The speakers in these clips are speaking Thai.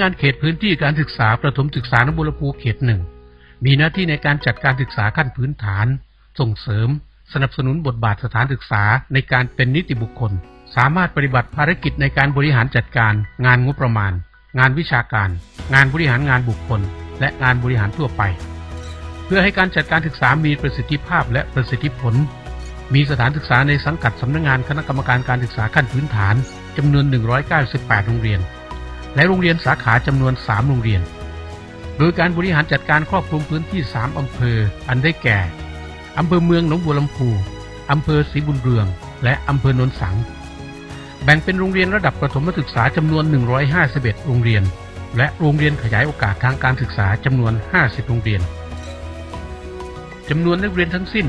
งานเขตพื้นที่การศึกษาประถมศึกษานบัวลำพูเขตหนึ่งมีหน้าที่ในการจัดการศึกษาขั้นพื้นฐาน ส่งเสริม สนับสนุนบทบาทสถานศึกษาในการเป็นนิติบุคคล สามารถปฏิบัติภารกิจในการบริหารจัดการ งานงบประมาณ งานวิชาการ งานบริหารงานบุคคล และงานบริหารทั่วไป เพื่อให้การจัดการศึกษามีประสิทธิภาพและประสิทธิผล มีสถานศึกษาในสังกัดสำนักงงานคณะกรรมการการศึกษาขั้นพื้นฐานจำนวน 198 โรงเรียน และโรงเรียนสาขาจำนวน 3 โรงเรียน โดยการบริหารจัดการครอบคลุมพื้นที่ 3 อำเภอ อันได้แก่ อำเภอเมืองหนองบัวลำพู อำเภอศรีบุญเรือง และอำเภอโนนสัง แบ่งเป็นโรงเรียนระดับประถมศึกษาจำนวน 151 โรงเรียน และโรงเรียนขยายโอกาสทางการศึกษาจำนวน 50 โรงเรียนจำนวนนักเรียนทั้งสิ้น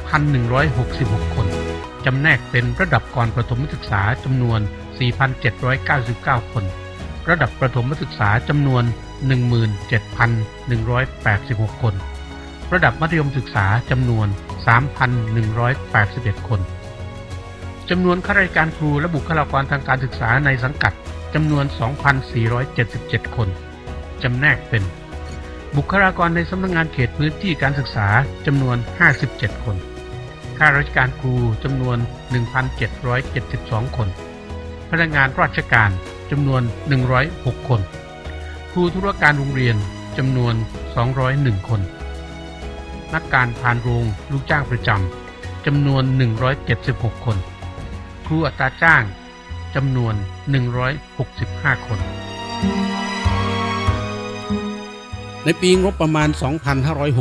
25,166 คน จำแนกเป็นระดับก่อนประถมศึกษาจำนวน 4,799 คน ระดับประถมศึกษาจำนวน 17,186 คน ระดับมัธยมศึกษาจำนวน 3,181 คนจำนวนข้าราชการครูและบุคลากรทางการศึกษาในสังกัดจำนวน 2,477 คน จำแนกเป็น บุคลากรในสำนักงงานเขตพื้นที่การศึกษาจำนวน 57 คน ข้าราชการครูจำนวน 1,772 คน พนักงานราชการจำนวน 106 คน ครูธุรการโรงเรียนจำนวน 201 คน นักการผ่านโรงลูกจ้างประจำจำนวน 176 คน ครูอัตราจ้างจำนวน 165 คน ในปีงบประมาณ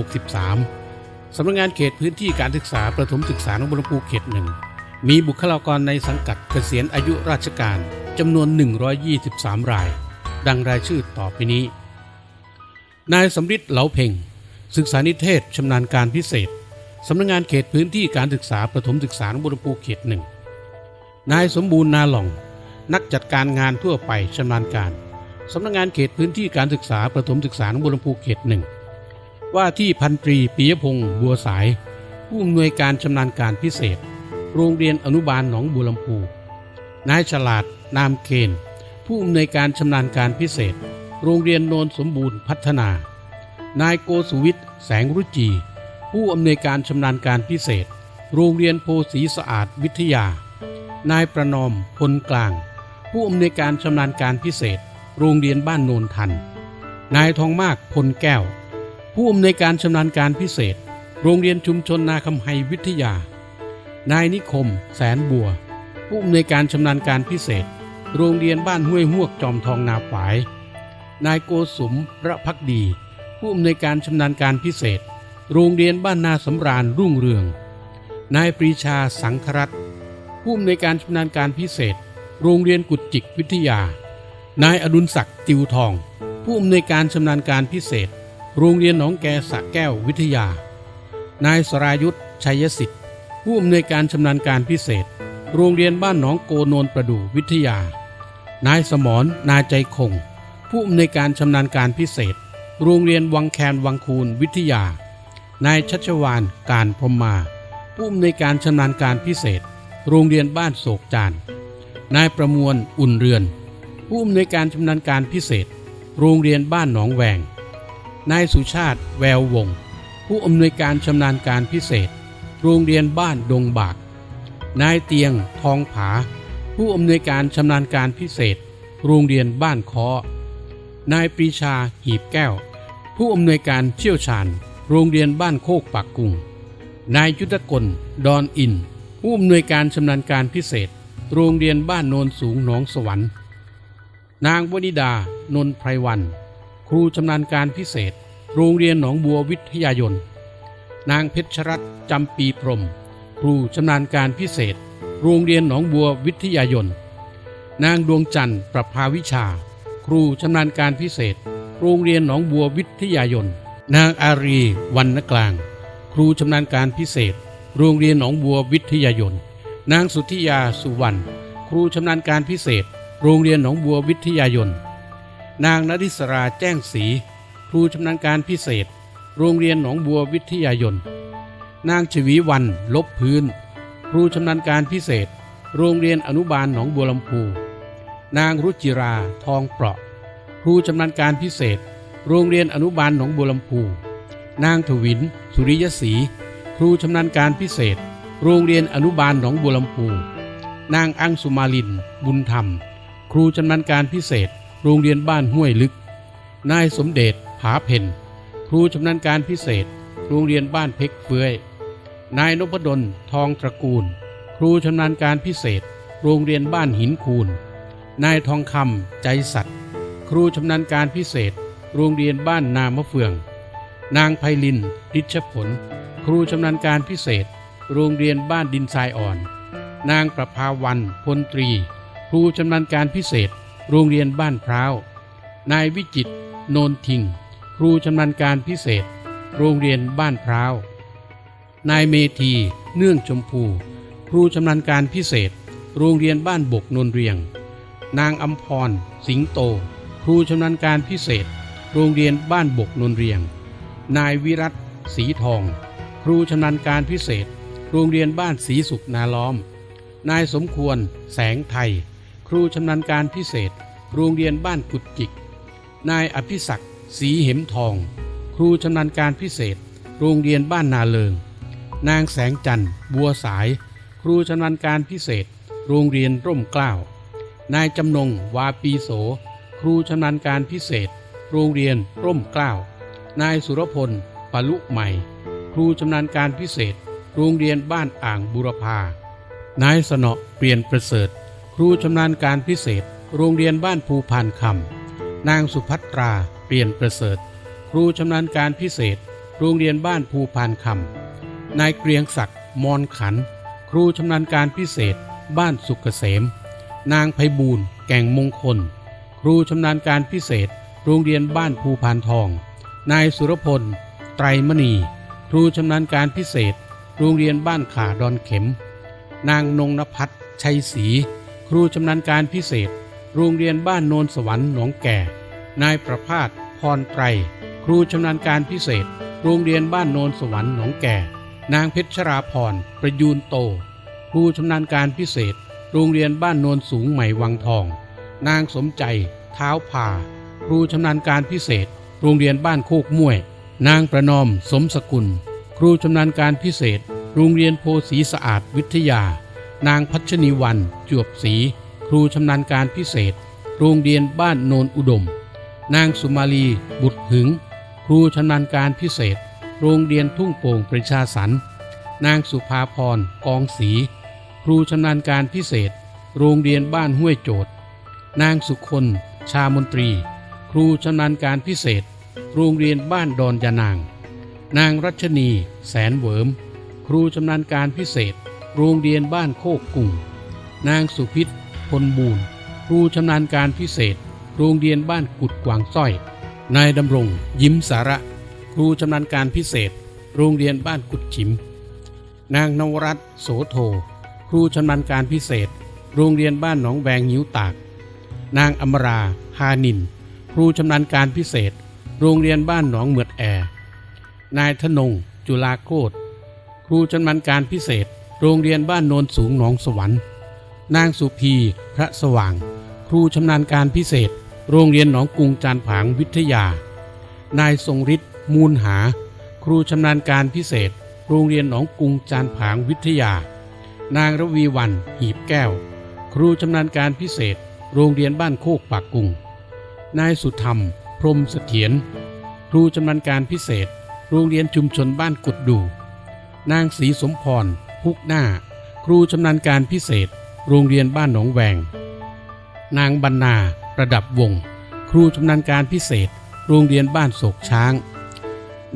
2563 สำนักงานเขตพื้นที่การศึกษาประถมศึกษาหนองบัวลำพูเขตหนึ่ง มีบุคลากรในสังกัดเกษียณอายุราชการจำนวน 123 ราย ดังรายชื่อต่อไปนี้ นายสำริดเหลาเพ่ง ศึกษานิเทศชำนาญการพิเศษ สำนักงานเขตพื้นที่การศึกษาประถมศึกษาบัวลำพูเขตหนึ่ง นายสมบูรณ์นาหล่อง นักจัดการงานทั่วไปชำนาญการ สำนักงานเขตพื้นที่การศึกษาประถมศึกษาบัวลำพูเขตหนึ่ง ว่าที่พันตรีปิยพงศ์บัวสาย ผู้อำนวยการชำนาญการพิเศษ โรงเรียนอนุบาลหนองบัวลำพูนายฉลาด นามเคน ผู้อำนวยการชำนาญการพิเศษ โรงเรียนโนนสมบูรณ์พัฒนา นายโกสุวิทย์แสงรุจี ผู้อำนวยการชำนาญการพิเศษ โรงเรียนโพสีสะอาดวิทยา นายประนอมพลกลาง ผู้อำนวยการชำนาญการพิเศษ โรงเรียนบ้านโนนทัน นายทองมากพลแก้ว ผู้อำนวยการชำนาญการพิเศษ โรงเรียนชุมชนนาคำไฮวิทยา นายนิคม แสนบัว ผู้อำนวยการชำนาญการพิเศษ โรงเรียนบ้านห้วยหวกจอมทองนาฝาย นายโกสุมระพักดี ผู้อำนวยการชำนาญการพิเศษ โรงเรียนบ้านนาสำราญรุ่งเรือง นายปรีชาสังครัตผู้อำนวยการชำนาญการพิเศษ โรงเรียนกุจิกวิทยา นายอดุลศักดิ์ติวทอง ผู้อำนวยการชำนาญการพิเศษ โรงเรียนหนองแกสะแก้ววิทยา นายสรายุทธชัยสิทธิ ผู้อำนวยการชำนาญการพิเศษ โรงเรียนบ้านหนองโกโนนประดูวิทยา นายสมรนาใจคง ผู้อำนวยการชำนาญการพิเศษ โรงเรียนวังแคนวังคูนวิทยา นายชัชวานการพรมมา ผู้อำนวยการชำนาญการพิเศษ โรงเรียนบ้านโศกจานนายประมวลอุ่นเรือน ผู้อำนวยการชำนาญการพิเศษ โรงเรียนบ้านหนองแวงนายสุชาติแวววงศ์ผู้อำนวยการชำนาญการพิเศษ โรงเรียนบ้านดงบาก นายเตียงทองผา ผู้อำนวยการชำนาญการพิเศษ โรงเรียนบ้านคอนายปรีชาหีบแก้ว ผู้อำนวยการเชี่ยวชาญ โรงเรียนบ้านโคกปักกุงนายยุทธกลดอนอิน ผู้อำนวยการชำนาญการพิเศษ โรงเรียนบ้านโนนสูงหนองสวรรค์ นางวนิดา นนไพรวัน ครูชำนาญการพิเศษ โรงเรียนหนองบัววิทยายน นางเพชรรัตน์จำปีพรม ครูชำนาญการพิเศษ โรงเรียนหนองบัววิทยายน นางดวงจันทร์ประภาวิชา ครูชำนาญการพิเศษ โรงเรียนหนองบัววิทยายน นางอารีวันนกลาง ครูชำนาญการพิเศษ โรงเรียนหนองบัววิทยายน นางสุธิยาสุวรรณ ครูชำนาญการพิเศษ โรงเรียนหนองบัววิทยายน นางนริศราแจ้งศรีครูชำนาญการพิเศษ โรงเรียนหนองบัววิทยายน นางชวีวันลบพื้น ครูชำนาญการพิเศษ โรงเรียนอนุบาลหนองบัวลำพู นางรุจิราทองเปราะ ครูชำนาญการพิเศษ โรงเรียนอนุบาลหนองบัวลำพู นางถวิน สุริยศรีครูชำนาญการพิเศษ โรงเรียนอนุบาลหนองบัวลำพู นางอังสุมาลิน บุญธรรม ครูชำนาญการพิเศษ โรงเรียนบ้านห้วยลึก นายสมเด็จผาเพน ครูชำนาญการพิเศษ โรงเรียนบ้านเพกเฟือย นายนพดล ทองตระกูล ครูชำนาญการพิเศษ โรงเรียนบ้านหินคูน นายทองคำใจสัตย์ครูชำนาญการพิเศษ โรงเรียนบ้านนามะเฟือง นางไพลินฤชผล ครูชำนาญการพิเศษ โรงเรียนบ้านดินทรายอ่อน นางประภาวันพลตรี ครูชำนาญการพิเศษ โรงเรียนบ้านพร้าว นายวิจิต โนนทิง ครูชำนาญการพิเศษ โรงเรียนบ้านพร้าว นายเมธีเนื่องชมพู ครูชำนาญการพิเศษ โรงเรียนบ้านบกนนเรียง นางอัมพร สิงโต ครูชำนาญการพิเศษ โรงเรียนบ้านบกนนเรียง นายวิรัตสีทอง ครูชำนาญการพิเศษ โรงเรียนบ้านสีสุขนาล้อม นายสมควร แสงไทย ครูชำนาญการพิเศษ โรงเรียนบ้านกุดจิก นายอภิศักดิ ศรีเหมทอง ครูชำนาญการพิเศษ โรงเรียนบ้านนาเลิง นางแสงจันทร์ บัวสาย ครูชำนาญการพิเศษ โรงเรียนร่มเกล้า นายจำนงวาปีโส ครูชำนาญการพิเศษ โรงเรียนร่มเกล้า นายสุรพลปลุใหม่ ครูชำนาญการพิเศษ โรงเรียนบ้านอ่างบุรพา นายสนอเปลี่ยนประเสริฐ ครูชำนาญการพิเศษ โรงเรียนบ้านภูพานคำนางสุภัตรา เปลี่ยนประเสริฐ ครูชำนาญการพิเศษ โรงเรียนบ้านภูพานคำนายเกรียงศักดิ์มอนขัน ครูชำนาญการพิเศษ บ้านสุกเกษม นางไพบูลแก่งมงคล ครูชำนาญการพิเศษ โรงเรียนบ้านภูพานทอง นายสุรพล ไตรมณี ครูชำนาญการพิเศษ โรงเรียนบ้านขาดอนเข็ม นางนงนภัทรชัยศรีครูชำนาญการพิเศษ โรงเรียนบ้านโนนสวรรค์หนองแก่ นายประภาส พรไตร ครูชำนาญการพิเศษ โรงเรียนบ้านโนนสวรรค์หนองแก่ นางเพชรราพร ประยูนโต ครูชำนาญการพิเศษ โรงเรียนบ้านโนนสูงใหม่วังทอง นางสมใจ เท้าผ่า ครูชำนาญการพิเศษ โรงเรียนบ้านโคกม่วย นางประนอม สมสกุล ครูชำนาญการพิเศษ โรงเรียนโพสีสะอาดวิทยา นางพัชนีวัน จวบศรีครูชำนาญการพิเศษ โรงเรียนบ้านโนนอุดม นางสุมาลี บุตรหึง ครูชำนาญการพิเศษ โรงเรียนทุ่งโป่งประชาสรรนางสุภาพรกองศรีครูชำนาญการพิเศษ โรงเรียนบ้านห้วยโจดนางสุคน ชามนตรี ครูชำนาญการพิเศษ โรงเรียนบ้านดอนยานาง นางรัชนี แสนเวิม ครูชำนาญการพิเศษ โรงเรียนบ้านโคกกุ่งนางสุพิษพลบูรณ์ครูชำนาญการพิเศษ โรงเรียนบ้านกุดกวางสร้อย นายดำรงยิ้มสาระ ครูชำนาญการพิเศษ โรงเรียนบ้านกุดฉิม นางนวรัตโสโท ครูชำนาญการพิเศษ โรงเรียนบ้านหนองแวงหิวตาก นางอมราฮานิน ครูชำนาญการพิเศษ โรงเรียนบ้านหนองเหมือดแอ นายธนง จุลาโคตรครูชำนาญการพิเศษ โรงเรียนบ้านโนนสูงหนองสวรรค์นางสุพีพระสว่าง ครูชำนาญการพิเศษ โรงเรียนหนองกุงจานผางวิทยา นายทรงฤทธิ์มูลหา ครูชำนาญการพิเศษ โรงเรียนหนองกุงจานผางวิทยา นางระวีวันหีบแก้ว ครูชำนาญการพิเศษ โรงเรียนบ้านโคกปากกุง นายสุธรรม พรมเสถียร ครูชำนาญการพิเศษ โรงเรียนชุมชนบ้านกุดดู นางศรีสมพรพุกหน้า ครูชำนาญการพิเศษ โรงเรียนบ้านหนองแวง นางบรรณา ระดับวง ครูชำนาญการพิเศษ โรงเรียนบ้านโศกช้าง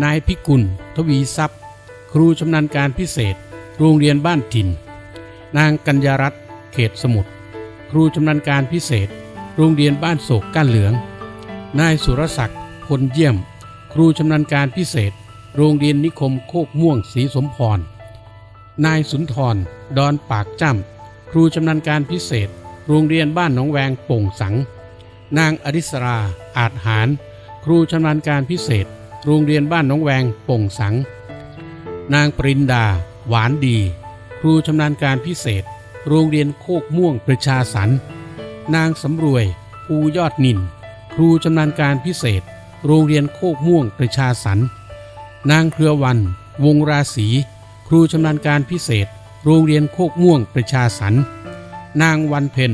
นายพิกุล ทวีทรัพย์ ครูชำนาญการพิเศษ โรงเรียนบ้านถิ่น นางกัญญารัตน์เขตสมุทรครูชำนาญการพิเศษ โรงเรียนบ้านโศกก้านเหลือง นายสุรศักดิ์พลเยี่ยม ครูชำนาญการพิเศษ โรงเรียนนิคมโคกม่วงศรีสมพร นายสุนทร ดอนปากจ้ำครูชำนาญการพิเศษ โรงเรียนบ้านหนองแวงโป่งสัง นางอริสรา อาจหาร ครูชำนาญการพิเศษ โรงเรียนบ้านหนองแวงป่งสัง นางปรินดา หวานดี ครูชำนาญการพิเศษ โรงเรียนโคกม่วงประชาสรรนางสำรวยภูยอดนิน ครูชำนาญการพิเศษ โรงเรียนโคกม่วงประชาสรรนางเครือวัน วงราศี ครูชำนาญการพิเศษ โรงเรียนโคกม่วงประชาสรรนางวันเพ็ญ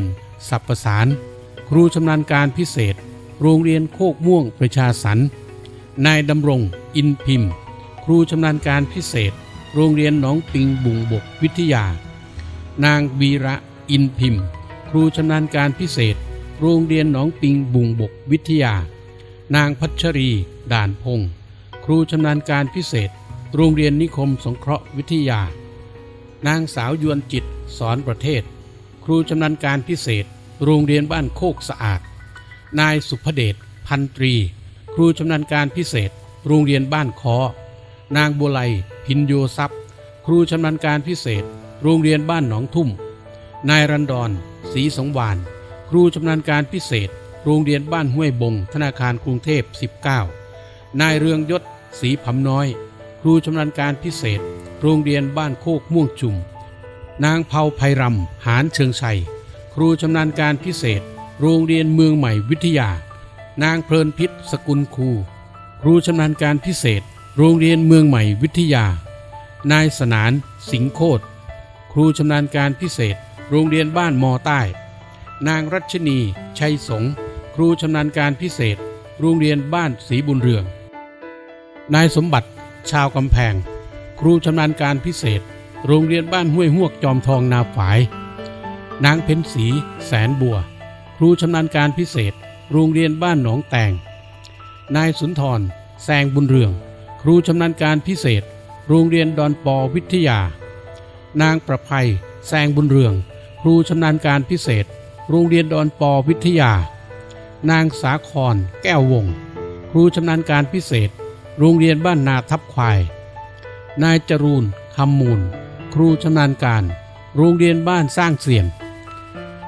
สับประสาน ครูชำนาญการพิเศษ โรงเรียนโคกม่วงประชาสรรนายดำรง อินพิมพ์ ครูชำนาญการพิเศษ โรงเรียนหนองปิงบุงบกวิทยา นางวีระอินพิมพ์ ครูชำนาญการพิเศษ โรงเรียนหนองปิงบุงบกวิทยา นางพัชรี ด่านพงศ์ครูชำนาญการพิเศษ โรงเรียนนิคมสงเคราะห์วิทยา นางสาวยวนจิตสอนประเทศ ครูชำนาญการพิเศษ โรงเรียนบ้านโคกสะอาด นายสุภเดชพันตรี ครูชำนาญการพิเศษ โรงเรียนบ้านคอ นางบัวไลพินโยทรัพย์ ครูชำนาญการพิเศษ โรงเรียนบ้านหนองทุ่ม นายรันดอนศรีสงวาน ครูชำนาญการพิเศษ โรงเรียนบ้านห้วยบง ธนาคารกรุงเทพ 19 นายเรืองยศศรีผำน้อย ครูชำนาญการพิเศษ โรงเรียนบ้านโคกม่วงจุ่มนางเผาไพรำหานเชิงชัย รูชำนาญการพิเศษ โรงเรียนเมืองใหม่วิทยา นางเพลินพิษสกุลครู ครูชำนาญการพิเศษ โรงเรียนเมืองใหม่วิทยา นายสนาน สิงโคตรครูชำนาญการพิเศษ โรงเรียนบ้านมอใต้ นางรัชนี ชัยสงครูชำนาญการพิเศษ โรงเรียนบ้านศรีบุญเรือง นายสมบัติ ชาวกำแพง ครูชำนาญการพิเศษ โรงเรียนบ้านห้วยหวกจอมทองนาฝาย นางเพ็ญศรีแสนบัว ครูชำนาญการพิเศษ โรงเรียนบ้านหนองแตง นายสุนทรแซงบุญเรือง ครูชำนาญการพิเศษ โรงเรียนดอนปอวิทยา นางประภัยแซงบุญเรือง ครูชำนาญการพิเศษ โรงเรียนดอนปอวิทยา นางสาครแก้ววง ครูชำนาญการพิเศษ โรงเรียนบ้านนาทับควาย นายจรูนคำมูล ครูชำนาญการ โรงเรียนบ้านสร้างเสียน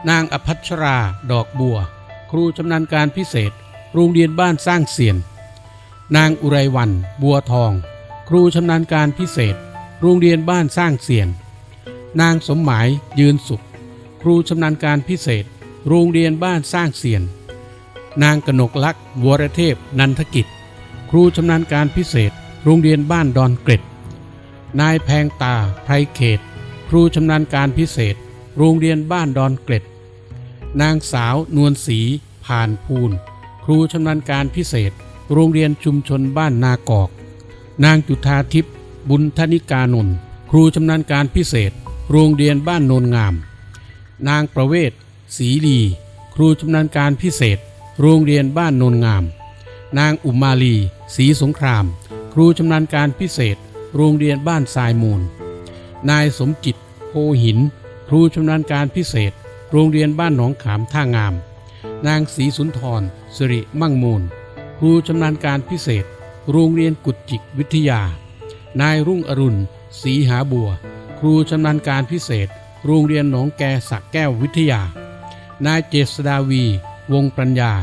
นางอภัชรา ดอกบัว ครูชำนาญการพิเศษ โรงเรียนบ้านสร้างเสียน นางอุไรวัน บัวทอง ครูชำนาญการพิเศษ โรงเรียนบ้านสร้างเสียน นางสมหมายยืนสุข ครูชำนาญการพิเศษ โรงเรียนบ้านสร้างเสียน นางกนกลักษ์วรเทพ นันทกิจ ครูชำนาญการพิเศษ โรงเรียนบ้านดอนเกร็ด นายแพงตาไพรเขต ครูชำนาญการพิเศษ โรงเรียนบ้านดอนเกร็ด นางสาวนวลศรีผ่านภูลครูชำนาญการพิเศษ โรงเรียนชุมชนบ้านนากอก นางจุธาทิพย์บุญธนิกานนท์ครูชำนาญการพิเศษ โรงเรียนบ้านโนนงาม นางประเวศศรีลีครูชำนาญการพิเศษ โรงเรียนบ้านโนนงาม นางอุมาลีศรีสงคราม ครูชำนาญการพิเศษ โรงเรียนบ้านทรายมูล นายสมจิตโพหิน ครูชำนาญการพิเศษ โรงเรียนบ้านหนองขามท่างาม นางศรีสุนทรสิริมั่งมูล ครูชำนาญการพิเศษ โรงเรียนกุจิกวิทยา นายรุ่งอรุณศรีหาบัว ครูชำนาญการพิเศษ โรงเรียนหนองแกสักแก้ววิทยา นายเจษดาวี วงปัญญา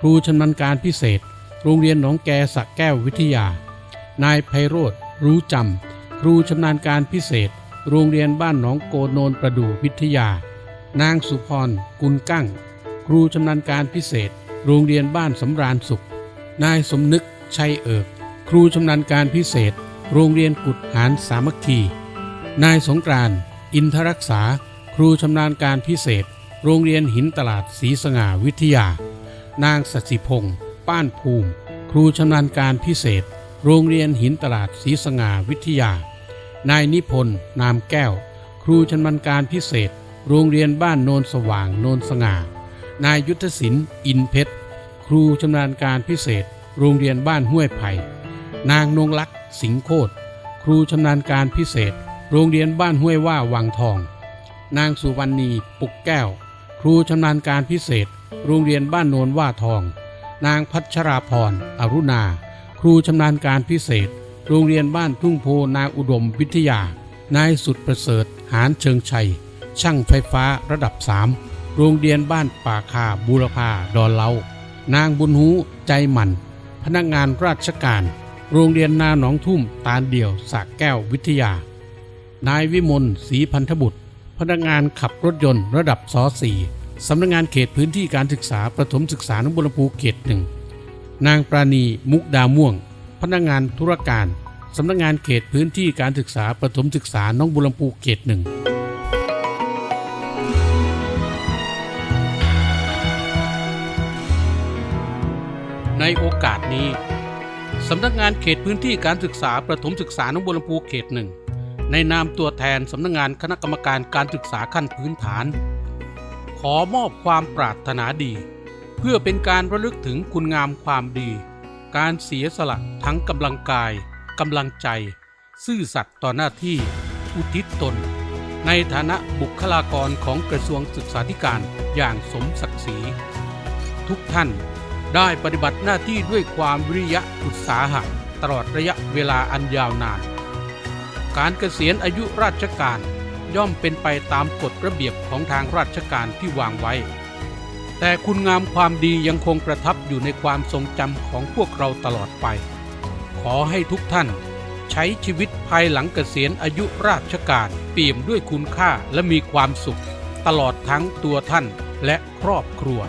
ครูชำนาญการพิเศษ โรงเรียนหนองแกสักแก้ววิทยา นายไพโรธรู้จำครูชำนาญการพิเศษ โรงเรียนบ้านหนองโกโนนประดูวิทยา นางสุพรกุลกั้ง ครูชำนาญการพิเศษ โรงเรียนบ้านสำราญสุข นายสมนึกชัยเอิก ครูชำนาญการพิเศษ โรงเรียนกุดหารสามัคคี นายสงกรานอินทรักษา ครูชำนาญการพิเศษ โรงเรียนหินตลาดศรีสง่าวิทยา นางสศิพงศ์ป้านภูมิ ครูชำนาญการพิเศษ โรงเรียนหินตลาดศรีสง่าวิทยา นายนิพนธ์นามแก้ว ครูชำนาญการพิเศษ โรงเรียนบ้านโนนสว่างโนนสง่า นายยุทธศิลป์อินเพชร ครูชำนาญการพิเศษ โรงเรียนบ้านห้วยไผ่ นางนงลักษ์สิงโคตร ครูชำนาญการพิเศษ โรงเรียนบ้านห้วยว่าวังทอง นางสุวรรณีปุกแก้ว ครูชำนาญการพิเศษ โรงเรียนบ้านโนนว่าทอง นางพัชราพร อรุณา ครูชำนาญการพิเศษ โรงเรียนบ้านทุ่งโพนาอุดมวิทยา นายสุดประเสริฐหานเชิงชัย ช่างไฟฟ้าระดับ 3 โรงเรียนบ้านป่าคาบูรพาดอนเลานางบุญหูใจหมัน พนักงานราชการ โรงเรียนนาหนองทุ่มตาลเดี่ยวสากแก้ววิทยา นายวิมลศรีพันธบุตร พนักงานขับรถยนต์ระดับสอสีสำนักงานเขตพื้นที่การศึกษาประถมศึกษาหนองบัวลำพูเขตหนึ่งนางปราณีมุกดาม่วง พนักงานธุรการสำนักงานเขตพื้นที่การศึกษาประถมศึกษาหน้องบัวลำพูเขตหนึ่ง ในโอกาสนี้ สำนักงานเขตพื้นที่การศึกษาประถมศึกษาหนองบัวลำพูเขตหนึ่งในนามตัวแทนสำนักงานคณะกรรมการการศึกษาขั้นพื้นฐาน ขอมอบความปรารถนาดี เพื่อเป็นการระลึกถึงคุณงามความดี การเสียสละทั้งกำลังกายกำลังใจ ซื่อสัตย์ต่อหน้าที่ อุทิศตน ในฐานะบุคลากรของกระทรวงศึกษาธิการอย่างสมศักดิ์ศรี ทุกท่าน ได้ปฏิบัติหน้าที่ด้วยความวิริยะอุตสาหะตลอดระยะเวลาอันยาวนาน การเกษียณอายุราชการย่อมเป็นไปตามกฎระเบียบของทางราชการที่วางไว้ แต่คุณงามความดียังคงประทับอยู่ในความทรงจำของพวกเราตลอดไป ขอให้ทุกท่านใช้ชีวิตภายหลังเกษียณอายุราชการเปี่ยมด้วยคุณค่าและมีความสุข ตลอดทั้งตัวท่านและครอบครัว